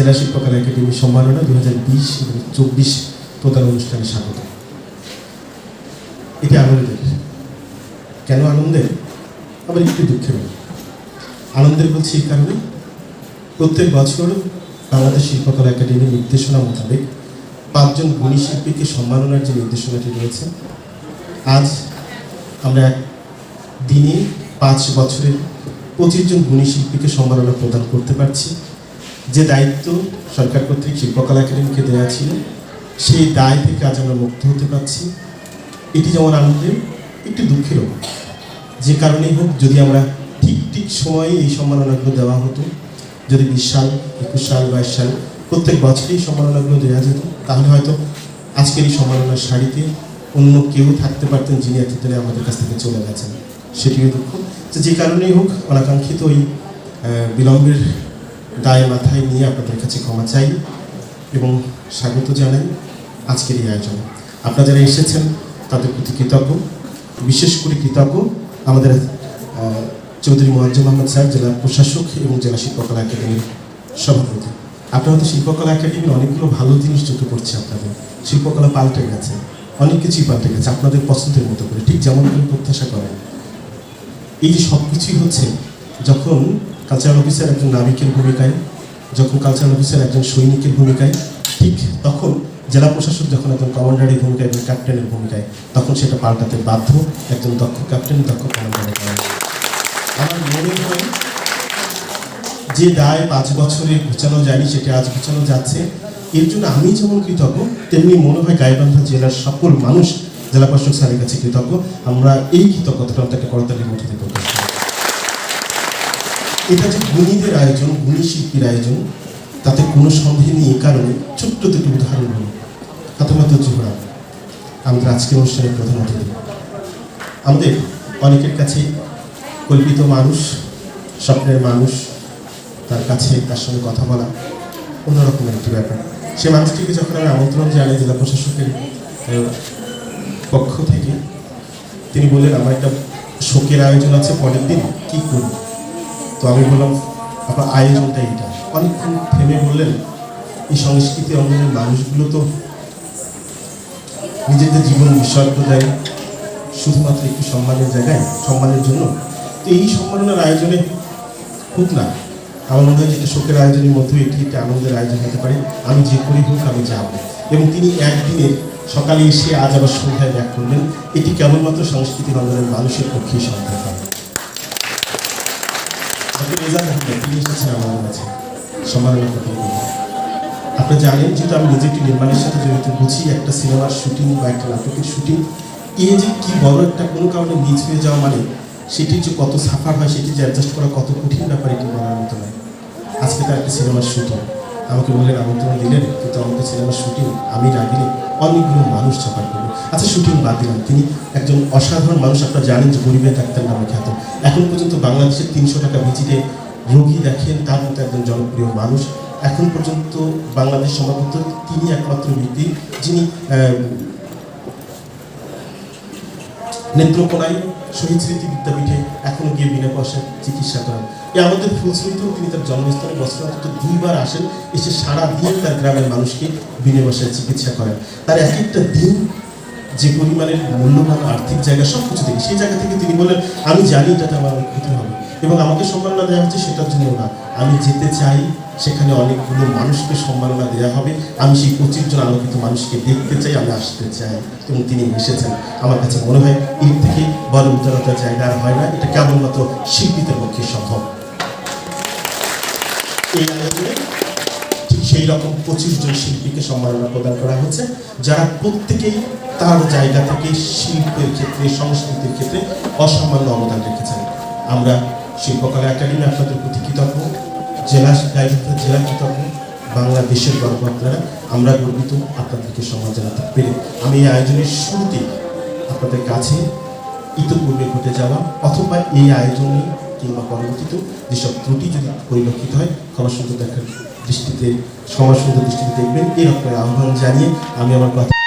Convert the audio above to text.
জেলা শিল্পকলা একাডেমি সম্মাননা দু হাজার বিশ এবং চব্বিশ প্রধান অনুষ্ঠানে স্বাগত। এটি আনন্দের। কেন আনন্দের? আবার একটু দুঃখের আনন্দের বলছি এই কারণে, প্রত্যেক বছর বাংলাদেশ শিল্পকলা একাডেমির নির্দেশনা মোতাবেক পাঁচজন গুণী শিল্পীকে সম্মাননার যে নির্দেশনাটি রয়েছে, আজ আমরা দিনে পাঁচ বছরের পঁচিশ জন গুণী শিল্পীকে সম্মাননা প্রদান করতে পারছি। যে দায়িত্ব সরকার কর্তৃক শিল্পকলা একাডেমিকে দেওয়া ছিল, সেই দায় থেকে আজ আমরা মুক্ত হতে পারছি। এটি যেমন আনন্দের, একটু দুঃখেরও। যে কারণেই হোক, যদি আমরা ঠিক ঠিক সময়ে এই সম্মাননাগুলো দেওয়া হতো, যদি বিশ সাল, একুশ সাল, বাইশ সাল, প্রত্যেক বছরই সম্মাননাগুলো দেওয়া যেত, তাহলে হয়তো আজকের এই সম্মাননার শাড়িতে অন্য কেউ থাকতে পারতেন যিনি এতদিনে আমাদের কাছ থেকে চলে গেছেন। সেটিও দুঃখ। যে কারণেই হোক, অনাকাঙ্ক্ষিত ওই বিলম্বের দায় মাথায় নিয়ে আপনাদের কাছে ক্ষমা চাই এবং স্বাগত জানাই আজকের এই আয়োজনে। আপনারা যারা এসেছেন, তাদের প্রতি কৃতজ্ঞ। বিশেষ করে কৃতজ্ঞ আমাদের চৌধুরী মোয়াজ্জম আহমদ স্যার, জেলা প্রশাসক এবং জেলা শিল্পকলা একাডেমির সভাপতি। আপনারা তো শিল্পকলা একাডেমির অনেকগুলো ভালো জিনিস চোখে পড়ছে আপনাদের। শিল্পকলা পাল্টে গেছে, অনেক কিছুই পাল্টে গেছে, আপনাদের পছন্দের মতো করে, ঠিক যেমন প্রত্যাশা করেন। এই যে সব কিছুই হচ্ছে, যখন কালচারাল অফিসার একজন নাবিকের ভূমিকায়, যখন কালচারাল অফিসার একজন সৈনিকের ভূমিকায়, ঠিক তখন জেলা প্রশাসক যখন একজন কমান্ডারের ভূমিকায় এবং ক্যাপ্টেনের ভূমিকায়, তখন সেটা পাল্টাতে বাধ্য একজন দক্ষ ক্যাপ্টেন, দক্ষ কমান্ডারের আমার মনে হয় যে দায় পাঁচ বছরে ঘুচানো যায়নি, সেটা আজ ঘুচানো যাচ্ছে। এর জন্য আমি যেমন কৃতজ্ঞ, তেমনি মনে হয় গাইবান্ধা জেলার সকল মানুষ জেলা প্রশাসক স্যারের কাছে কৃতজ্ঞ। আমরা এই কৃতজ্ঞতাটা একটা করতালির মধ্যে প্রকাশ করি। এটা যে গুণীদের আয়োজন, গুণী শিল্পীর আয়োজন, তাতে কোনো সন্দেহ নেই এই কারণে ছোট্ট দুটি উদাহরণ হল। ফাতেমাত জোহরা আমাদের আজকের অনুষ্ঠানের প্রধান অতিথি। আমাদের অনেকের কাছে কল্পিত মানুষ, স্বপ্নের মানুষ, তার কাছে তার সঙ্গে কথা বলা অন্যরকমের একটি ব্যাপার। সে মানুষটিকে যখন আমি আমন্ত্রণ জানাই জেলা প্রশাসকের পক্ষ থেকে, তিনি বললেন, আমার একটা শোকের আয়োজন আছে, পরের দিন কী করি তো আমি বললাম, আপনার আয়োজনটা এইটা। অনেকক্ষণ থেমে বললেন, এই সংস্কৃতি অঙ্গনের মানুষগুলো তো নিজেদের জীবন বিসর্গ দেয়, শুধুমাত্র একটু সম্মানের জায়গায়, সম্মানের জন্য। তো এই সম্মাননার আয়োজনে হোক না, আমার মনে হয় যেটা শোকের আয়োজনের মধ্যে এটি একটি আনন্দের আয়োজন হতে পারে। আমি যে করি হোক আমি যাব। এবং তিনি একদিনে সকালে এসে আজ আবার সন্ধ্যায় ব্যাক করলেন। এটি কেবলমাত্র সংস্কৃতি বাংলার মানুষের পক্ষেই সম্ভব হয় কাছে সম্মাননা প্রদান আপনারা জানেন যেহেতু আমি নিজে একটি নির্মাণের সাথে জড়িত বুঝি একটা সিনেমার শুটিং বা একটা নাটকের শুটিং এ যে কি বড় একটা কোনো কারণে মিস হয়ে যাওয়া মানে সেটির যে কত সাফার হয় সেটি যে অ্যাডজাস্ট করা কত কঠিন ব্যাপার এটি বলার মতো নয় আজকে তার একটা সিনেমার শুটিং আমাকে বললেন আমন্ত্রণ দিলেন কিন্তু আমাকে সিনেমার শুটিং আমি না গেলে অনেকগুলো মানুষ চাপার করব আচ্ছা শুটিং বাদ দিলাম। তিনি একজন অসাধারণ মানুষ। আপনারা জানেন যে গরিবের ডাক্তার নামে খ্যাত। এখন পর্যন্ত বাংলাদেশের তিনশো টাকা ভিজিটে রোগী দেখেন, তার মতো একজন জনপ্রিয় মানুষ। এখন পর্যন্ত বাংলাদেশ সম্ভবত তিনি একমাত্র ব্যক্তি যিনি নেত্রকোনায় শহীদ স্মৃতি বিদ্যাপীঠে গিয়ে বিনা পয়সায় চিকিৎসা করেন। এই আমাদের ফুলশ্রীতেও তিনি তার জন্মস্থানে বছর অন্তত দুইবার আসেন, এসে সারা দিন তার গ্রামের মানুষকে বিনা পয়সায় চিকিৎসা করেন। তার এক একটা দিন যে পরিমাণের মূল্যবান আর্থিক জায়গা সব কিছু থেকে, সেই জায়গা থেকে তিনি বলেন আমি জানি এটাতে আমার ক্ষতি হবে। এবং আমাকে সম্মাননা দেওয়া হচ্ছে সেটার জন্য না। আমি যেতে চাই, সেখানে অনেকগুলো মানুষকে সম্মাননা দেওয়া হবে। আমি সেই পঁচিশ জন আলোকিত মানুষকে দেখতে চাই, আমি আসতে চাই। এবং তিনি এসেছেন। আমার কাছে মনে হয় এর থেকে বড় উদারতার জায়গা আর হয় না। এটা কেবলমাত্র শিল্পীদের পক্ষে সম্ভব। এই ঠিক সেই রকম পঁচিশ জন শিল্পীকে সম্মাননা প্রদান করা হচ্ছে, যারা প্রত্যেকেই তার জায়গা থেকে শিল্পের ক্ষেত্রে, সংস্কৃতির ক্ষেত্রে অসামান্য অবদান রেখেছেন। আমরা শিল্পকলা একাডেমি আপনাদের প্রতি কৃতজ্ঞ। জেলা দায়িত্ব, জেলা কৃতজ্ঞ। বাংলাদেশের গর্ব আপনারা আমরা গর্বিত আপনাদেরকে সম্মান জানাতে পেরে। আমি এই আয়োজনের শুরুতে আপনাদের কাছে ইতিপূর্বে ঘটে যাওয়া অথবা এই আয়োজনে কিংবা পরবর্তীতে যেসব ত্রুটি যদি পরিলক্ষিত হয় ক্ষমা সুন্দর দেখার দৃষ্টিতে ক্ষমা সুন্দর দৃষ্টিতে দেখবেন। এরকম আহ্বান জানিয়ে আমি আমার কথা